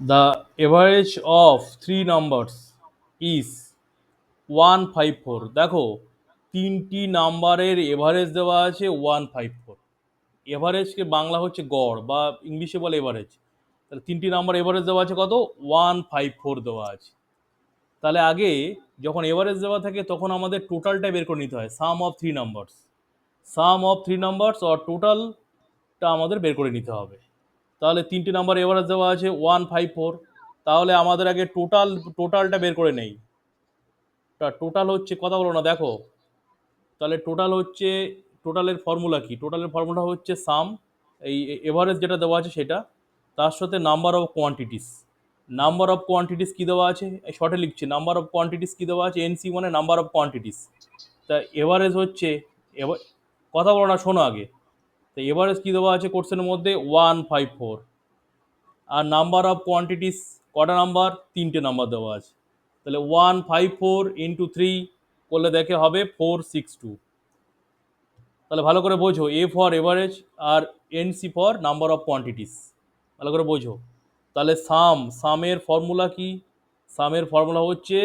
The average of three numbers is one five four দেখো, তিনটি নাম্বারের এভারেজ দেওয়া আছে ওয়ান ফাইভ ফোর এভারেজকে বাংলা হচ্ছে গড়, বা ইংলিশে বলে এভারেজ তাহলে তিনটি নাম্বার এভারেজ দেওয়া আছে কত? ওয়ান ফাইভ ফোর দেওয়া আছে। তাহলে আগে যখন এভারেজ দেওয়া থাকে, তখন আমাদের টোটালটা বের করে নিতে হয় sum of three numbers sum of three numbers or টোটালটা আমাদের বের করে নিতে হবে। তাহলে তিনটি নাম্বার এভারেজ দেওয়া আছে ওয়ান ফাইভ ফোর তাহলে আমাদের আগে টোটাল টোটালটা বের করে নেই। টোটাল হচ্ছে, কথা বলো না, দেখো। তাহলে টোটাল হচ্ছে টোটালের ফর্মুলা কি? টোটালের ফর্মুলা হচ্ছে সাম এই এভারেজ যেটা দেওয়া আছে সেটা, তার সাথে number of quantities number of quantities কী দেওয়া আছে? শর্টে লিখছি নাম্বার অফ কোয়ান্টিটিস কী দেওয়া আছে? এনসি মানে নাম্বার অফ কোয়ান্টিটিস তা এভারেজ হচ্ছে কথা বলো না, শোনো আগে। তো এভারেজ কী দেওয়া আছে কোর্সের মধ্যে? ওয়ান ফাইভ ফোর আর নাম্বার অফ কোয়ান্টিটিস কটা নাম্বার তিনটে নাম্বার দেওয়া আছে। তাহলে one five four into three করলে দেখে হবে ফোর সিক্স টু তাহলে ভালো করে বোঝো A for average R and C for number of quantities ভালো করে বোঝো। তাহলে সাম সামের ফর্মুলা কি? সামের ফর্মুলা হচ্ছে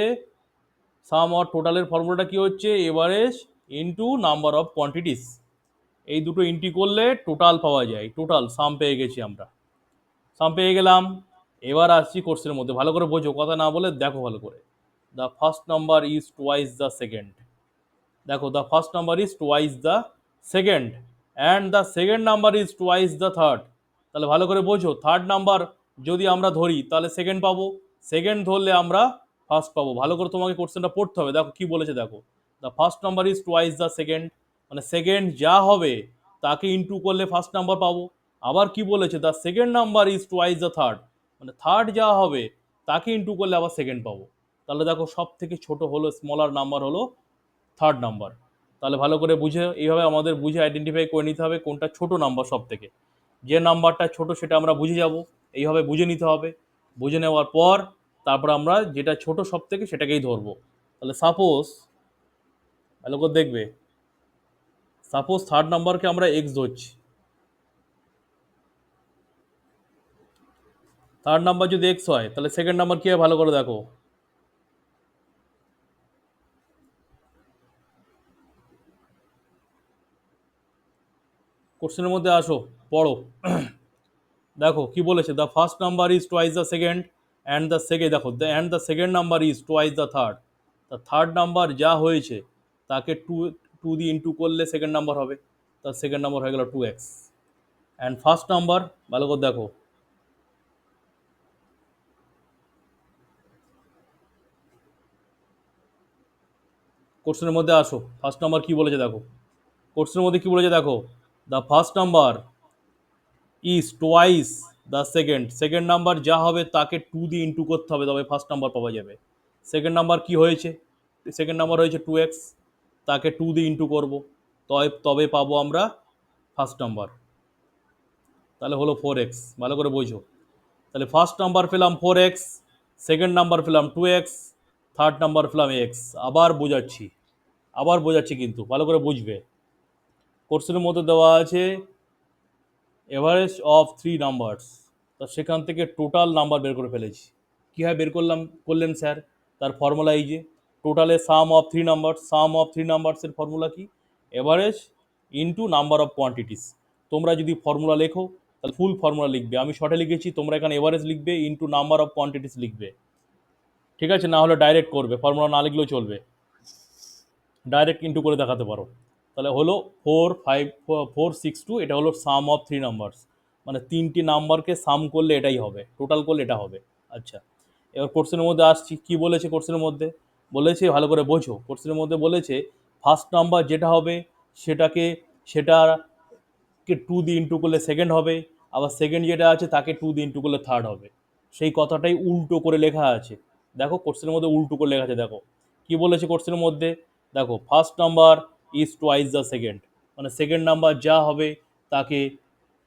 সাম অর টোটালের ফর্মুলাটা কি হচ্ছে? Average into number of quantities এই দুটো ইন্টি করলে টোটাল পাওয়া যায় টোটাল সাম পেয়ে গেছি আমরা। সাম পেয়ে গেলাম, এবার আসছি কোর্সের মধ্যে। ভালো করে বোঝো, কথা না বলে দেখো ভালো করে। The first number is twice the second দেখো the first number is twice the second and the second number is twice the third তাহলে ভালো করে বোঝো থার্ড নাম্বার যদি আমরা ধরি, তাহলে সেকেন্ড পাবো। সেকেন্ড ধরলে আমরা ফার্স্ট পাবো। ভালো করে তোমাকে কোশ্চেনটা পড়তে হবে। দেখো, কি বলেছে দেখো। The first number is twice the second মানে সেকেন্ড যা হবে, তাকে ইনটু করলে ফার্স্ট নাম্বার পাবো। আবার কি বলেছে? The second number is twice the third মানে থার্ড যা হবে, তাকে ইনটু করলে আবার সেকেন্ড পাবো। তাহলে দেখো সব থেকে ছোট হলো স্মলার নাম্বার হলো থার্ড নাম্বার তাহলে ভালো করে বুঝে, এইভাবে আমাদের বুঝে আইডেন্টিফাই করে নিতে হবে কোনটা ছোট নাম্বার সব থেকে যে নাম্বারটা ছোট সেটা আমরা বুঝে যাব। এইভাবে বুঝে নিতে হবে। বুঝে নেওয়ার পর, তারপর আমরা যেটা ছোট সব থেকে সেটাকেই ধরবো। তাহলে সাপোজ ভালো করে দেখবে সাপোজ থার্ড নাম্বারকে আমরা এক্স ধরছি। থার্ড নাম্বার যদি এক্স হয়, তাহলে সেকেন্ড নাম্বার কী হয়? ভালো করে দেখো। কোশ্চেনের মধ্যে আসো, পড়ো। দেখো, কি বলেছে? The first number is twice the second and the second দেখো the and the second number is twice the third the third number যা হয়েছে, তাকে টু টু দিয়ে ইন্টু করলে সেকেন্ড নাম্বার হবে। তার সেকেন্ড নাম্বার হয়ে গেল two x and first number ভালো করে দেখো। কোশ্চেনের মধ্যে আসো। ফার্স্ট নাম্বার কি বলেছে দেখো? কোশ্চেনের মধ্যে কি বলেছে দেখো? The first number is twice the second second number যা হবে তাকে টু দিয়ে ইন্টু করতে হবে, তবে ফার্স্ট নাম্বার পাওয়া যাবে। সেকেন্ড নাম্বার কি হয়েছে? সেকেন্ড নাম্বার হয়েছে টু এক্স তাকে টু দিয়ে ইন্টু করব। তবে তবে পাবো আমরা ফার্স্ট নাম্বার তাহলে হলো ফোর এক্স ভালো করে বোঝো। তাহলে ফার্স্ট নাম্বার পেলাম ফোর এক্স সেকেন্ড নাম্বার পেলাম টু এক্স থার্ড নাম্বার পেলাম এক্স আবার বোঝাচ্ছি। আবার বোঝাচ্ছি কিন্তু, ভালো করে বুঝবে। কোর্সের মধ্যে দেওয়া আছে এভারেজ অফ থ্রি নাম্বারস তা সেখান থেকে টোটাল নাম্বার বের করে ফেলেছি। কীভাবে বের করলাম, করলেন স্যার তার ফর্মুলা এই যে। টোটালে sum of three number sum of three নাম্বারসের formula কি? Average into number of quantities তোমরা যদি ফর্মুলা লেখো, তাহলে ফুল ফর্মুলা লিখবে। আমি শর্টে লিখেছি, তোমরা এখানে এভারেজ লিখবে ইন্টু নাম্বার অফ কোয়ান্টিটিস লিখবে। ঠিক আছে? না হলে ডাইরেক্ট করবে। ফর্মুলা না লিখলেও চলবে। ডাইরেক্ট ইন্টু করে দেখাতে পারো। তাহলে হলো four five four six two এটা হলো সাম অফ থ্রি নাম্বারস মানে তিনটি নাম্বারকে সাম করলে এটাই হবে। টোটাল করলে এটা হবে। আচ্ছা। এবার কোর্সের মধ্যে আসছি। কি বলেছে কোর্সের মধ্যে? বলেছে, ভালো করে বোঝো। কোর্সের মধ্যে বলেছে ফার্স্ট নাম্বার যেটা হবে সেটাকে সেটাকে টু দিয়ে ইন্টু করলে সেকেন্ড হবে, আবার সেকেন্ড যেটা আছে তাকে টু দিয়ে ইন্টু করলে থার্ড হবে। সেই কথাটাই উল্টো করে লেখা আছে। দেখো, কোর্সের মধ্যে উল্টো করে লেখা আছে, দেখো। কি বলেছে কোর্সের মধ্যে? দেখো first number is twice the second মানে সেকেন্ড নাম্বার যা হবে তাকে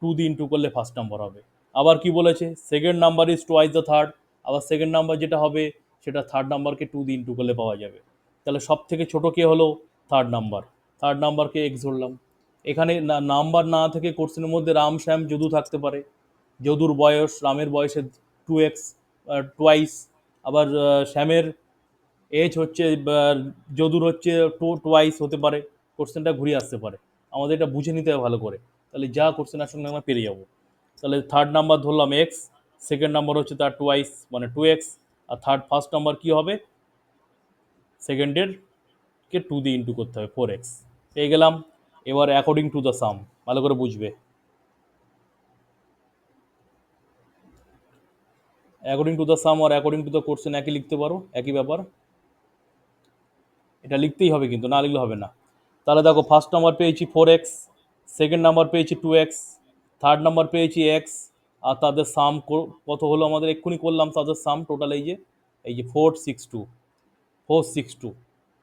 টু দিয়ে ইন্টু করলে ফার্স্ট নাম্বার হবে। আবার কি বলেছে? Second number is twice the third আবার সেকেন্ড নাম্বার যেটা হবে সেটা থার্ড নাম্বারকে টু দিয়ে ইন্টু করলে পাওয়া যাবে। তাহলে সব থেকে ছোটো কে হলো থার্ড নাম্বার থার্ড নাম্বারকে এক্স ধরলাম। এখানে না নাম্বার না থেকে কোর্সের মধ্যে রাম শ্যাম যদু থাকতে পারে। যদুর বয়স, রামের বয়সে টু এক্স টোয়াইস আবার শ্যামের এজ হচ্ছে যদুর হচ্ছে টু টোয়াইস হতে পারে। কোশ্চেনটা ঘুরিয়ে আসতে পারে। আমাদের এটা বুঝে নিতে হবে ভালো করে। তাহলে যা কোশ্চেন আসলে আমরা পেরে যাব। তাহলে থার্ড নাম্বার ধরলাম এক্স সেকেন্ড নাম্বার হচ্ছে তার টোয়াইস মানে টু এক্স আর থার্ড ফার্স্ট নাম্বার কী হবে? সেকেন্ডের কে টু দিয়ে ইন্টু করতে হবে ফোর এক্স পেয়ে গেলাম। এবার অ্যাকর্ডিং টু দ্য সাম ভালো করে বুঝবে। অ্যাকর্ডিং টু দ্য সাম আর অ্যাকর্ডিং টু দ্য কোশ্চেন একই লিখতে পারো, একই ব্যাপার। এটা লিখতেই হবে কিন্তু, না লিখলে হবে না। তাহলে দেখো ফার্স্ট নাম্বার পেয়েছি ফোর এক্স সেকেন্ড নাম্বার পেয়েছি টু এক্স থার্ড নাম্বার পেয়েছি এক্স আর তাদের সাম কত হলো আমাদের? এক্ষুনি করলাম তাদের সাম টোটাল এই যে এই যে four six two four six two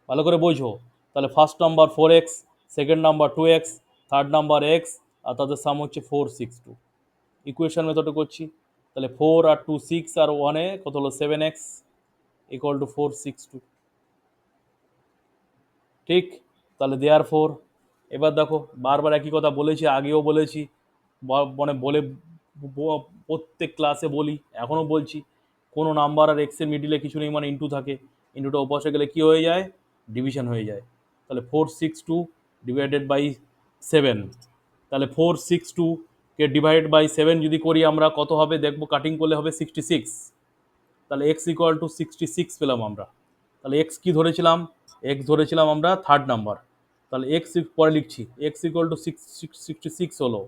ভালো করে বোঝো। তাহলে first number four x second number two x third number x আর তাদের সাম হচ্ছে ফোর সিক্স টু ইকুয়েশন মেথডে করছি। তাহলে ফোর আর টু সিক্স আর ওয়ানে কত হলো? Seven x equal to four six two ঠিক? তাহলে দেয়ার ফোর এবার দেখো, বারবার একই কথা বলেছি, আগেও বলেছি মানে বলে প্রত্যেক ক্লাসে বলি এখনও বলছি, কোনো নাম্বার আর এক্সের মিডিলে কিছু নেই মানে ইন্টু থাকে। ইন্টুটা ওপাশে গেলে কী হয়ে যায়? ডিভিশন হয়ে যায়। তাহলে four six two divided by seven তাহলে ফোর সিক্স টু কে ডিভাইডেড বাই সেভেন যদি করি আমরা, কত হবে? দেখব কাটিং করলে হবে সিক্সটি সিক্স তাহলে x equal to sixty six পেলাম আমরা। তাহলে এক্স কী ধরেছিলাম? এক্স ধরেছিলাম আমরা থার্ড নাম্বার তাহলে এক্স পরে লিখছি। X equal to six sixty six হলো।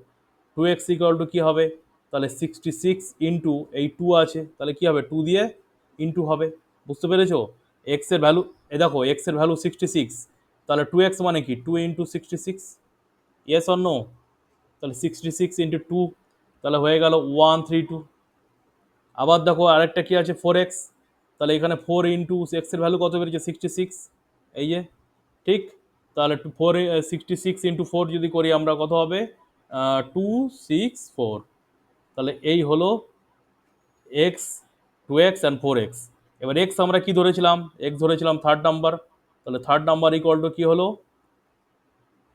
টু এক্স ইকুয়াল টু কী হবে? তাহলে সিক্সটি সিক্স ইন্টু এই টু আছে, তাহলে কী হবে? টু দিয়ে ইন্টু হবে। বুঝতে পেরেছ? এক্সের ভ্যালু এ দেখো এক্সের ভ্যালু সিক্সটি সিক্স তাহলে টু এক্স মানে কি? Two into sixty six yes or no তাহলে সিক্সটি সিক্স ইন্টু টু তাহলে হয়ে গেল ওয়ান থ্রি টু আবার দেখো আরেকটা কী আছে? ফোর এক্স তাহলে এখানে ফোর ইন্টু এক্সের ভ্যালু কত বেরিয়েছে সিক্সটি সিক্স এই যে, ঠিক? তাহলে two four sixty six into four যদি করি আমরা কত হবে? টু সিক্স ফোর তাহলে এই হলো x two x and four x এবার এক্স আমরা কি ধরেছিলাম? এক্স ধরেছিলাম থার্ড নাম্বার তাহলে থার্ড নাম্বার ইকুয়াল টু কী হলো?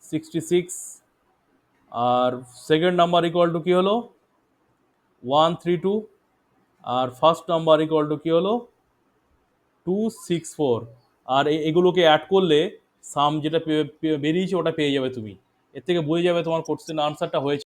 সিক্সটি সিক্স আর সেকেন্ড নাম্বার ইকুয়াল টু কী হলো? ওয়ান থ্রি টু আর ফার্স্ট নাম্বার ইকুয়াল টু কী হলো? টু সিক্স ফোর আর এগুলোকে অ্যাড করলে সাম যেটা বেরিয়েছে ওটা পেয়ে যাবে তুমি। এর থেকে বুঝে যাবে তোমার কোশ্চেন আনসারটা হয়েছে